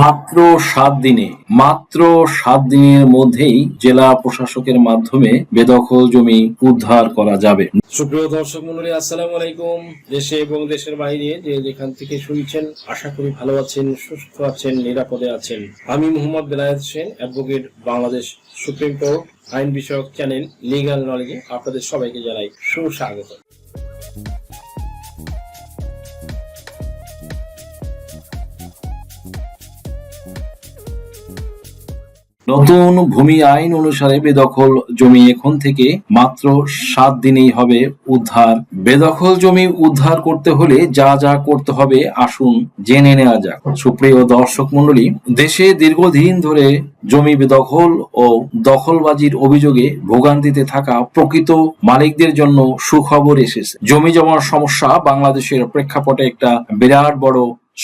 মাত্র সাত দিনে, মাত্র সাত দিনের মধ্যেই জেলা প্রশাসকের মাধ্যমে বেদখল জমি উদ্ধার করা যাবে। সুপ্রিয় দর্শক মন্ডলী, আসসালামু আলাইকুম। দেশে এবং দেশের বাইরে যে যেখান থেকে শুনছেন, আশা করি ভালো আছেন, সুস্থ আছেন, নিরাপদে আছেন। আমি Mohammad Belayet Hossain advocate Bangladesh supreme court আইন বিষয়ক চ্যানেল লিগাল নলেজে আপনাদের সবাইকে জানাই সুস্বাগত নতুন ভূমি আইন অনুসারে বেদখল জমি এখন থেকে মাত্র সাত দিনেই হবে উদ্ধার। বেদখল জমি উদ্ধার করতে হলে যা যা করতে হবে আসুন জেনে নেওয়া যাক। সুপ্রিয় দর্শক মন্ডলী দেশে দীর্ঘদিন ধরে জমি বেদখল ও দখলবাজির অভিযোগে ভোগান্তিতে থাকা প্রকৃত মালিকদের জন্য সুখবর এসেছে। জমি জমার সমস্যা বাংলাদেশের প্রেক্ষাপটে একটা বিরাট বড়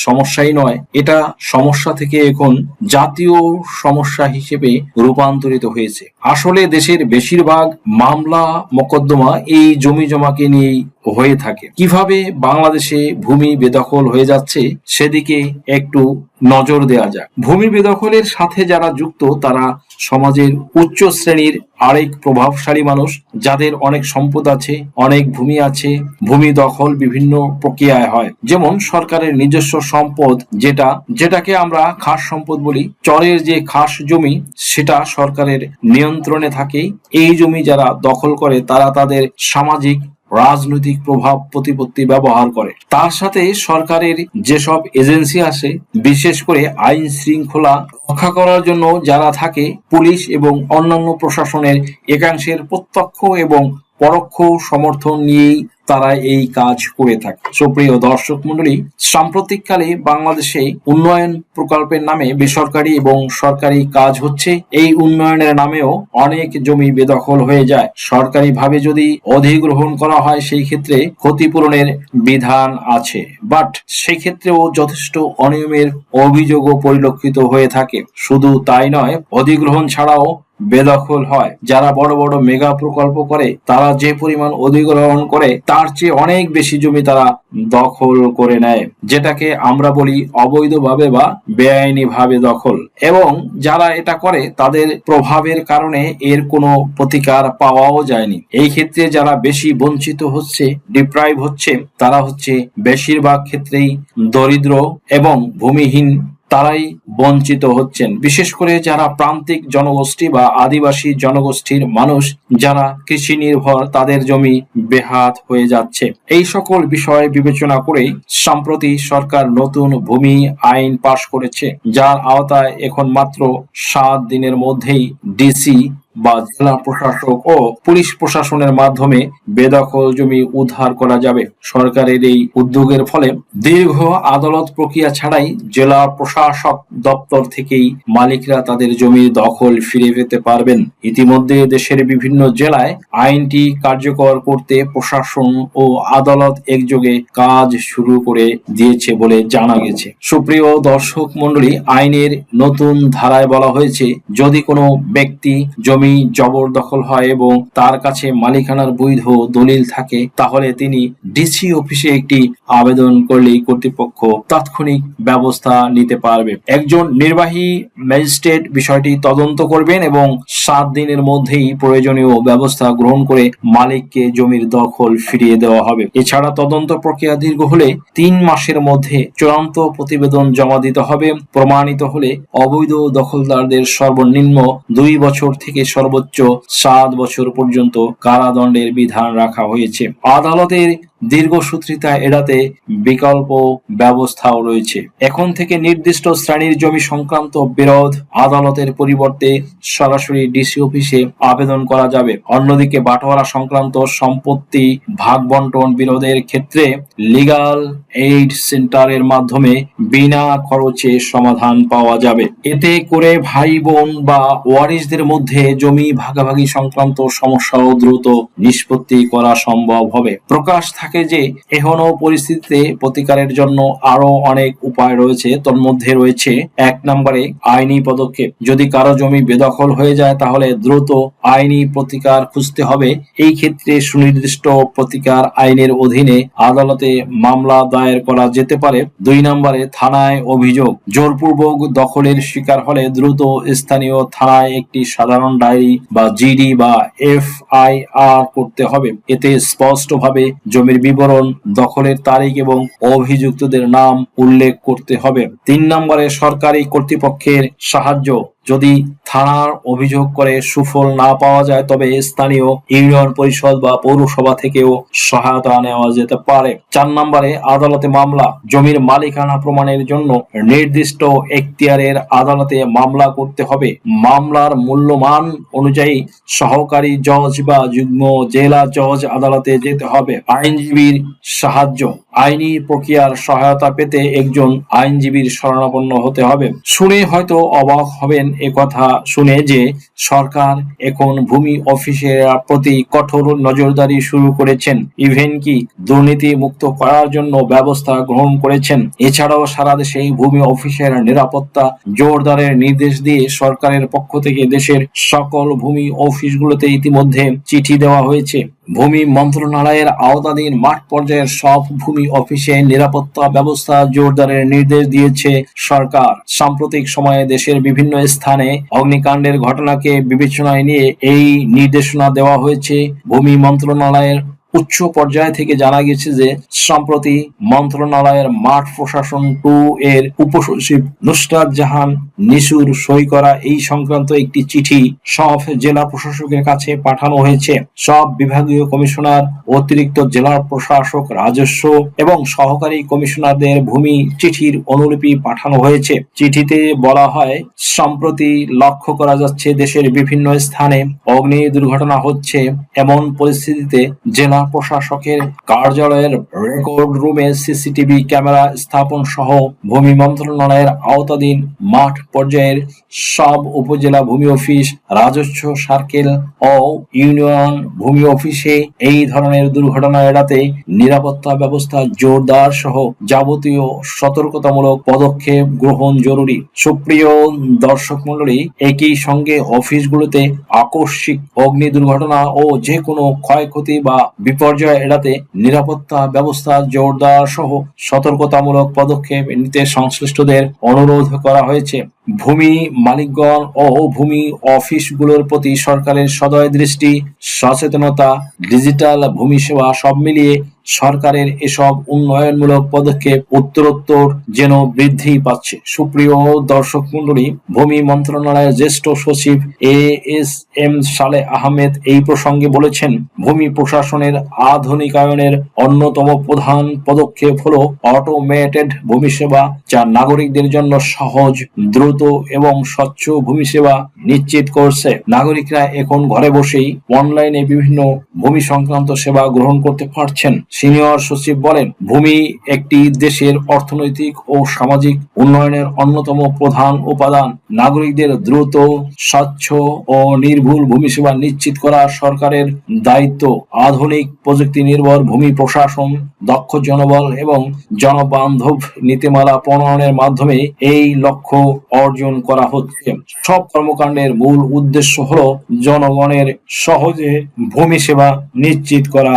সমস্যাই নয়। এটা সমস্যা থেকে এখন জাতীয় সমস্যা হিসেবে রূপান্তরিত হয়েছে। আসলে দেশের বেশিরভাগ মামলা, মোকদ্দমা এই জমি জমাকে নিয়েই হয়ে থাকে। কীভাবে বাংলাদেশে ভূমি বেদখল হয়ে যাচ্ছে সেদিকে একটু নজর দেওয়া যাক। ভূমি বেদখলের সাথে যারা যুক্ত, তারা সমাজের উচ্চ শ্রেণির আরেক প্রভাবশালী মানুষ, যাদের অনেক সম্পদ আছে, অনেক ভূমি আছে, ভূমি দখল বিভিন্ন প্রক্রিয়ায় হয়। যেমন সরকারের নিজস্ব সম্পদ, যেটা, যেটাকে আমরা খাস সম্পদ বলি, চরের যে খাস জমি, সেটা সরকারের নিয়ন্ত্রণে থাকে। এই জমি যারা দখল করে, তারা তাদের সামাজিক রাজনৈতিক প্রভাব প্রতিপত্তি ব্যবহার করে। তার সাথে সরকারের যেসব এজেন্সি আসে, বিশেষ করে আইন শৃঙ্খলা রক্ষা করার জন্য যারা থাকে, পুলিশ এবং অন্যান্য প্রশাসনের একাংশের প্রত্যক্ষ এবং পরোক্ষ সমর্থন নিয়েই তারা এই কাজ করে থাকে। সুপ্রিয় দর্শক মন্ডলী সাম্প্রতিককালে বাংলাদেশে উন্নয়ন প্রকল্পের নামে বেসরকারি এবং সরকারি কাজ হচ্ছে। এই উন্নয়নের নামেও অনেক জমি বেদখল হয়ে যায়। সরকারি ভাবে যদি অধিগ্রহণ করা হয়, সেই ক্ষেত্রে ক্ষতিপূরণের বিধান আছে। বাট সেই ক্ষেত্রেও যথেষ্ট অনিয়মের অভিযোগও পরিলক্ষিত হয়ে থাকে। শুধু তাই নয়, অধিগ্রহণ ছাড়াও বেদখল হয়। যারা বড় বড় মেগা প্রকল্প করে, তারা যে পরিমাণ অধিগ্রহণ করে, তার চেয়ে অনেক বেশি জমি তারা দখল করে নেয়, যেটাকে আমরা বলি অবৈধভাবে বা বেআইনি ভাবে দখল। এবং যারা এটা করে, তাদের প্রভাবের কারণে এর কোনো প্রতিকার পাওয়াও যায়নি। এই ক্ষেত্রে যারা বেশি বঞ্চিত হচ্ছে ডিপ্রাইভ হচ্ছে, তারা হচ্ছে বেশিরভাগ ক্ষেত্রেই দরিদ্র এবং ভূমিহীন তারাই বঞ্চিত হচ্ছেন। বিশেষ করে যারা প্রান্তিক জনগোষ্ঠী বা আদিবাসী জনগোষ্ঠীর মানুষ, যারা কৃষি নির্ভর, তাদের জমি বেহাত হয়ে যাচ্ছে। এই সকল বিষয় বিবেচনা করে সম্প্রতি সরকার নতুন ভূমি আইন পাশ করেছে, যার আওতায় এখন মাত্র সাত দিনের মধ্যেই ডিসি বা জেলা প্রশাসক ও পুলিশ প্রশাসনের মাধ্যমে বেদখল জমি উদ্ধার করা যাবে। সরকারের এই উদ্যোগের ফলে দীর্ঘ আদালত প্রক্রিয়া ছাড়াই জেলা প্রশাসক দপ্তর থেকেই মালিকরা তাদের জমির দখল ফিরে পেতে পারবেন। ইতিমধ্যে দেশের বিভিন্ন জেলায় আইনটি কার্যকর করতে প্রশাসন ও আদালত একযোগে কাজ শুরু করে দিয়েছে বলে জানা গেছে। সুপ্রিয় দর্শক মন্ডলী আইনের নতুন ধারায় বলা হয়েছে, যদি কোনো ব্যক্তি জমি জবরদখল হয় এবং তার কাছে মালিকানার বৈধ দলিল থাকে, তাহলে তিনি ডিসি অফিসে একটি আবেদন করলেই কর্তৃপক্ষ তাৎক্ষণিক ব্যবস্থা নিতে পারবে। একজন নির্বাহী ম্যাজিস্ট্রেট বিষয়টি তদন্ত করবেন এবং সাত দিনের মধ্যেই প্রয়োজনীয় ব্যবস্থা গ্রহণ করে মালিককে জমির দখল ফিরিয়ে দেওয়া হবে। এছাড়া তদন্ত প্রক্রিয়া দীর্ঘ হলে তিন মাসের মধ্যে চূড়ান্ত প্রতিবেদন জমা দিতে হবে। প্রমাণিত হলে অবৈধ দখলদারদের সর্বনিম্ন দুই বছর থেকে সর্বোচ্চ সাত বছর পর্যন্ত কারাদণ্ডের বিধান রাখা হয়েছে। আদালতের দীর্ঘসূত্রিতা এড়াতে বিকল্প ব্যবস্থাও রয়েছে। এখন থেকে নির্দিষ্ট শ্রেণির জমি সংক্রান্ত বিরোধ, আদালতের পরিবর্তে সরাসরি ডিসি অফিসে আবেদন করা যাবে। অন্যদিকে বাটোয়ারা সংক্রান্ত সম্পত্তি ভাগ বন্টন বিরোধের ক্ষেত্রে লিগাল এইড সেন্টারের মাধ্যমে বিনা খরচে সমাধান পাওয়া যাবে। এতে করে ভাই বোন বা ওয়ারিসদের মধ্যে জমি ভাগাভাগি সংক্রান্ত সমস্যাও দ্রুত নিষ্পত্তি করা সম্ভব হবে। প্রকাশ থাকে থাকে যে এখনও পরিস্থিতিতে প্রতিকারের জন্য আরও অনেক উপায় রয়েছে তোর মধ্যে রয়েছে এক নম্বরে আইনি পদক্ষেপ। যদি কারও জমি বেদখল হয়ে যায়, তাহলে দ্রুত আইনি প্রতিকার খুঁজতে হবে। এই ক্ষেত্রে সুনির্দিষ্ট প্রতিকার আইনের অধীনে আদালতে মামলা দায়ের করা যেতে পারে। দুই নম্বরে থানায় অভিযোগ। জোরপূর্বক দখলের শিকার হলে দ্রুত স্থানীয় থানায় একটি সাধারণ ডায়েরি বা জিডি বা এফ আই আর করতে হবে। এতে স্পষ্টভাবে জমির বিবরণ দখলের তারিখ এবং অভিযুক্তদের নাম উল্লেখ করতে হবে। তিন নম্বরে সরকারি কর্তৃপক্ষের সাহায্য। যদি থানার অভিযোগ করে সুফল না পাওয়া যায়, তবে স্থানীয় ইউনিয়ন পরিষদ বা পৌরসভা থেকেও সহায়তা নেওয়া যেতে পারে। চার নম্বরে, আদালতে মামলা। জমির মালিকানা প্রমাণের জন্য নির্দিষ্ট এখতিয়ারের আদালতে মামলা করতে হবে। মামলার মূল্যমান অনুযায়ী সহকারী জজ বা যুগ্ম জেলা জজ আদালতে যেতে হবে। আইনজীবীর সাহায্য। আইনি প্রক্রিয়ার সহায়তা পেতে একজন আইনজীবীর শরণাপন্ন হতে হবে। শুনে হয়তো অবাক হবেন এ কথা শুনে যে সরকার এখন ভূমি অফিসের প্রতি কঠোর নজরদারি শুরু করেছেন। ইভেন কি দুর্নীতি মুক্ত করার জন্য ব্যবস্থা গ্রহণ করেছেন। এছাড়াও সারা দেশে ভূমি অফিসের নিরাপত্তা জোরদারের নির্দেশ দিয়ে সরকারের পক্ষ থেকে দেশের সকল ভূমি অফিসগুলোতে ইতিমধ্যে চিঠি দেওয়া হয়েছে। ভূমি মন্ত্রণালয়ের আওতাধীন মাঠ পর্যায়ের সব ভূমি অফিসে নিরাপত্তা ব্যবস্থা জোরদারের নির্দেশ দিয়েছে সরকার। সাম্প্রতিক সময়ে দেশের বিভিন্ন স্থানে অগ্নিকাণ্ডের ঘটনাকে বিবেচনায় নিয়ে এই নির্দেশনা দেওয়া হয়েছে। ভূমি মন্ত্রণালয়ের উচ্চ পর্যায় থেকে জানা গেছে যে, সম্প্রতি মন্ত্রণালয়ের মাঠ প্রশাসন টু এর উপসচিব নুসরাত জাহান নিসুর সই করা এই সংক্রান্ত একটি চিঠি সব জেলা প্রশাসকের কাছে পাঠানো হয়েছে। সব বিভাগীয় কমিশনার, অতিরিক্ত জেলা প্রশাসক রাজস্ব এবং সহকারী কমিশনারদের ভূমি চিঠির অনুলিপি পাঠানো হয়েছে। চিঠিতে বলা হয়, সম্প্রতি লক্ষ্য করা যাচ্ছে দেশের বিভিন্ন স্থানে অগ্নি দুর্ঘটনা হচ্ছে। এমন পরিস্থিতিতে জেলা প্রশাসকের কার্যালয়ের রেকর্ড রুমে সিসিটিভি ক্যামেরা স্থাপন সহ ভূমি মন্ত্রণালয়ের আওতাধীন মাঠ পর্যায়ের সব উপজেলা ভূমি অফিস, রাজস্ব সার্কেল ও ইউনিয়ন ভূমি অফিসে এই ধরনের দুর্ঘটনা এড়াতে নিরাপত্তা ব্যবস্থা জোরদার সহ যাবতীয় সতর্কতামূলক পদক্ষেপ গ্রহণ জরুরি। সুপ্রিয় দর্শক মন্ডলী একই সঙ্গে অফিসগুলোতে আকস্মিক অগ্নি দুর্ঘটনা ও যে কোনো ক্ষয়ক্ষতি বা বিপর্যয় এড়াতে নিরাপত্তা ব্যবস্থা জোরদার সহ সতর্কতামূলক পদক্ষেপ নিতে সংশ্লিষ্টদের অনুরোধ করা হয়েছে। ভূমি মালিকগণ ও ভূমি অফিসগুলোর প্রতি সরকারের সদয় দৃষ্টি, সচেতনতা, ডিজিটাল ভূমি সেবা সব মিলিয়ে সরকারের এসব উন্নয়নমূলক পদক্ষেপ উত্তরোত্তর যেন বৃদ্ধি পাচ্ছে। সুপ্রিয় দর্শক মন্ডলী ভূমি মন্ত্রণালয়ের জ্যেষ্ঠ সচিব এ এস এম সালে আহমেদ এই প্রসঙ্গে বলেছেন, ভূমি প্রশাসনের আধুনিকায়নের অন্যতম প্রধান পদক্ষেপ হল অটোমেটেড ভূমি সেবা, যা নাগরিকদের জন্য সহজ, দ্রুত এবং স্বচ্ছ ভূমি সেবা নিশ্চিত করছে। নাগরিকরা এখন ঘরে বসেই অনলাইনে বিভিন্ন ভূমি সংক্রান্ত সেবা গ্রহণ করতে পারছেন। সিনিয়র সচিব বলেন, ভূমি একটি দেশের অর্থনৈতিক ও সামাজিক উন্নয়নের অন্যতম প্রধান উপাদান। নাগরিকদের দ্রুত, স্বচ্ছ ও নির্ভুল ভূমি সেবা নিশ্চিত করা সরকারের দায়িত্ব। আধুনিক প্রযুক্তি নির্ভর ভূমি প্রশাসন, দক্ষ জনবল এবং জনবান্ধব নীতিমালা প্রণয়নের মাধ্যমে এই লক্ষ্য অর্জন করা হচ্ছে। সব কর্মকাণ্ডের মূল উদ্দেশ্য হলো জনগণের সহজে ভূমি সেবা নিশ্চিত করা।